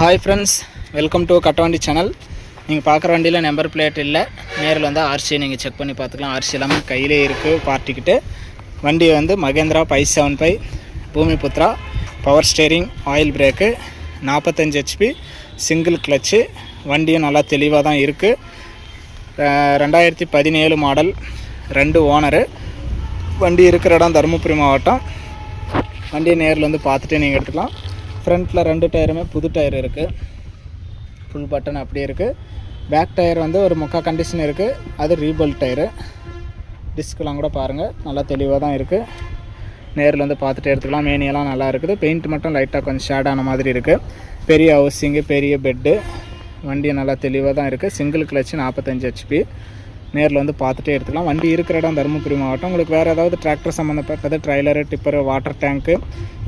Hi friends welcome to Kattavandi channel நீங்கள் பார்க்குற வண்டியில் நம்பர் பிளேட் இல்லை. நேரில் வந்து ஆர்சியை நீங்கள் செக் பண்ணி பார்த்துக்கலாம். ஆர்சி எல்லாமே கையிலே இருக்குது பார்ட்டிக்கிட்டு வண்டி வந்து Mahindra five seven five Bhumiputra power steering oil brake நாற்பத்தஞ்சு ஹெச்பி சிங்கிள் கிளச்சு வண்டியும் நல்லா தெளிவாக தான் இருக்குது ரெண்டாயிரத்தி பதினேழு மாடல் ரெண்டு ஓனரு வண்டி இருக்கிற இடம் தருமபுரி மாவட்டம். வண்டியை நேரில் வந்து பார்த்துட்டு நீங்கள் எடுத்துக்கலாம். ஃப்ரண்ட்டில் ரெண்டு டயருமே புது டயர் இருக்குது ஃபுல் பட்டன் அப்படியே இருக்குது பேக் டயர் வந்து ஒரு முக்கா கண்டிஷன் இருக்குது அது ரீபல் டயரு. டிஸ்க்லாம் கூட பாருங்கள் நல்லா தெளிவாக தான் இருக்குது நேரில் வந்து பார்த்துட்டு எடுத்துக்கலாம். மேனியெல்லாம் நல்லா இருக்குது. பெயிண்ட் மட்டும் லைட்டாக கொஞ்சம் ஷேடான மாதிரி இருக்குது பெரிய ஹவுசிங்கு பெரிய பெட்டு வண்டி நல்லா தெளிவாக தான் இருக்குது சிங்கிள் கிளச்சு நாற்பத்தஞ்சு ஹெச்பி நேரில் வந்து பார்த்துட்டே எடுத்துக்கலாம். வண்டி இருக்கிற இடம் தருமபுரி மாவட்டம். உங்களுக்கு வேறு ஏதாவது டிராக்டர் சம்மந்தப்பட்டது ட்ரைலரு டிப்பரு வாட்டர் டேங்க்கு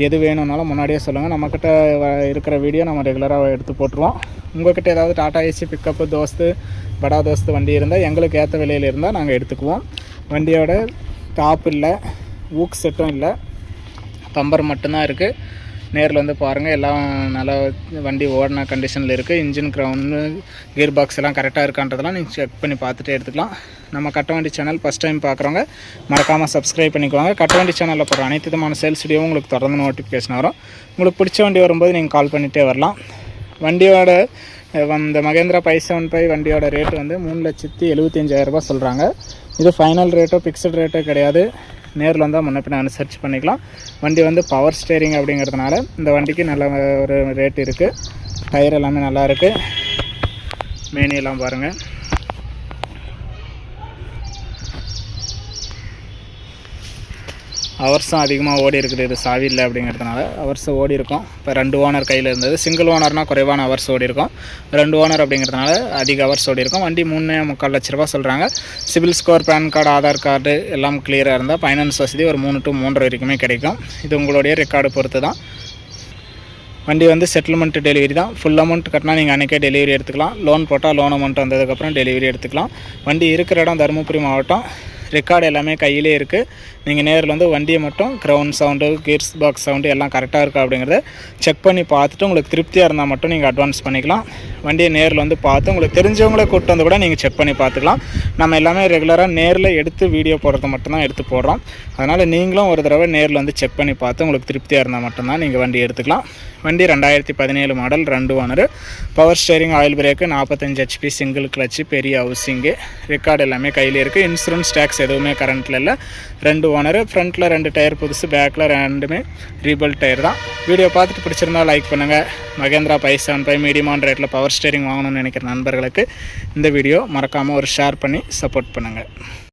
எது வேணும்னாலும் முன்னாடியே சொல்லுங்கள் நம்மக்கிட்ட இருக்கிற வீடியோ நம்ம ரெகுலராக எடுத்து போட்டுருவோம். உங்கள்கிட்ட ஏதாவது டாடா ஏசி பிக்கப்பு தோஸ்து படா தோஸ்து வண்டி இருந்தால் எங்களுக்கு ஏற்ற விலையில் இருந்தால் நாங்கள் எடுத்துக்குவோம். வண்டியோட டாப் இல்லை ஊக் செட்டும் இல்லை பம்பர் மட்டும்தான் இருக்குது நேரில் வந்து பாருங்கள் எல்லாம் நல்லா வண்டி ஓடின கண்டிஷனில் இருக்குது இன்ஜின் க்ரௌண்டு கியர் பாக்ஸ் எல்லாம் கரெக்டாக இருக்கான்றதெல்லாம் நீங்கள் செக் பண்ணி பார்த்துட்டு எடுத்துக்கலாம். நம்ம கட்டவண்டி சேனல் ஃபஸ்ட் டைம் பார்க்குறவங்க மறக்காமல் சப்ஸ்கிரைப் பண்ணிக்குவாங்க கட்டவண்டி சேனலில் போகிற அனைத்து விதமான சேல்ஸ் வீடியோவும் உங்களுக்கு தொடர்ந்து நோட்டிஃபிகேஷன் வரும். உங்களுக்கு பிடிச்ச வண்டி வரும்போது நீங்கள் கால் பண்ணிகிட்டே வரலாம். வண்டியோட இந்த மகேந்திரா ஃபைவ் செவன் ஃபைவ் வண்டியோட ரேட்டு வந்து மூணு லட்சத்தி எழுபத்தஞ்சாயிரரூபா சொல்கிறாங்க இது ஃபைனல் ரேட்டோ ஃபிக்ஸட் ரேட்டோ கிடையாது. நேரில் வந்தால் முன்ன பின்ன அனுசரித்து பண்ணிக்கலாம். வண்டி வந்து பவர் ஸ்டேரிங் அப்படிங்கிறதுனால இந்த வண்டிக்கு நல்ல ஒரு ரேட் இருக்குது டயர் எல்லாமே நல்லா இருக்குது மேனியெல்லாம் பாருங்கள் ஹவர்ஸும் அதிகமாக ஓடி இருக்குது. இது சாவி இல்லை அப்படிங்கிறதுனால அவர்ஸும் ஓடி இருக்கும். இப்போ ரெண்டு ஓனர் கையில் இருந்தது. சிங்கிள் ஓனர்னால் குறைவான ஹவர்ஸ் ஓடி இருக்கும். ரெண்டு ஓனர் அப்படிங்கிறதுனால அதிக ஹவர்ஸ் ஓடி இருக்கும். வண்டி மூணு முக்கால் லட்ச ரூபா சொல்கிறாங்க CIBIL score PAN card Aadhaar card எல்லாம் கிளியராக இருந்தால் ஃபைனான்ஸ் வசதி ஒரு மூணு டு மூன்று வரைக்குமே கிடைக்கும். இது உங்களுடைய ரெக்கார்டு பொறுத்து தான். வண்டி வந்து செட்டில்மெண்ட் டெலிவரி தான். ஃபுல் அமௌண்ட் கட்டினா நீங்கள் அன்றைக்கே டெலிவரி எடுத்துக்கலாம். லோன் போட்டால் லோன் அமௌண்ட் வந்ததுக்கப்புறம் டெலிவரி எடுத்துக்கலாம். வண்டி இருக்கிற இடம் தருமபுரி மாவட்டம். ரெக்கார்டு எல்லாமே கையிலே இருக்குது நீங்கள் நேரில் வந்து வண்டியை மட்டும் ground sound gears box sound எல்லாம் கரெக்டாக இருக்கா அப்படிங்கிறத செக் பண்ணி பார்த்துட்டு உங்களுக்கு திருப்தியாக இருந்தால் மட்டும் நீங்கள் அட்வான்ஸ் பண்ணிக்கலாம். வண்டியை நேரில் வந்து பார்த்து உங்களுக்கு தெரிஞ்சவங்களே கூப்பிட்டு வந்து கூட நீங்கள் செக் பண்ணி பார்த்துக்கலாம். நம்ம எல்லாமே ரெகுலராக நேரில் எடுத்து வீடியோ போடுறது மட்டும்தான் எடுத்து போடுறோம். அதனால் நீங்களும் ஒரு தடவை நேரில் வந்து செக் பண்ணி பார்த்து உங்களுக்கு திருப்தியாக இருந்தால் மட்டும்தான் நீங்கள் வண்டி எடுத்துக்கலாம். வண்டி ரெண்டாயிரத்தி பதினேழு மாடல் ரெண்டு owner power steering oil brake நாற்பத்தஞ்சு ஹெச்பி சிங்கிள் கிளச்சு பெரிய ஹவுசிங்கு ரெக்கார்டு எல்லாமே கையில் இருக்குது இன்சூரன்ஸ் டேக்ஸ் எதுவுமே கரண்ட்டில் இல்லை. ரெண்டு ஓனரு ஃப்ரண்ட்டில் ரெண்டு டயர் புதுசு பேக்கில் ரெண்டுமே ரீபல் டயர் தான். வீடியோ பார்த்துட்டு பிடிச்சிருந்தா லைக் பண்ணுங்கள் மகேந்திரா ஃபைவ் செவன் ஃபைவ் மீடியமான ரேட்டில் பவர் ஸ்டேரிங் வாங்கணும்னு நினைக்கிற நண்பர்களுக்கு இந்த வீடியோ மறக்காமல் ஒரு ஷேர் பண்ணி சப்போர்ட் பண்ணுங்கள்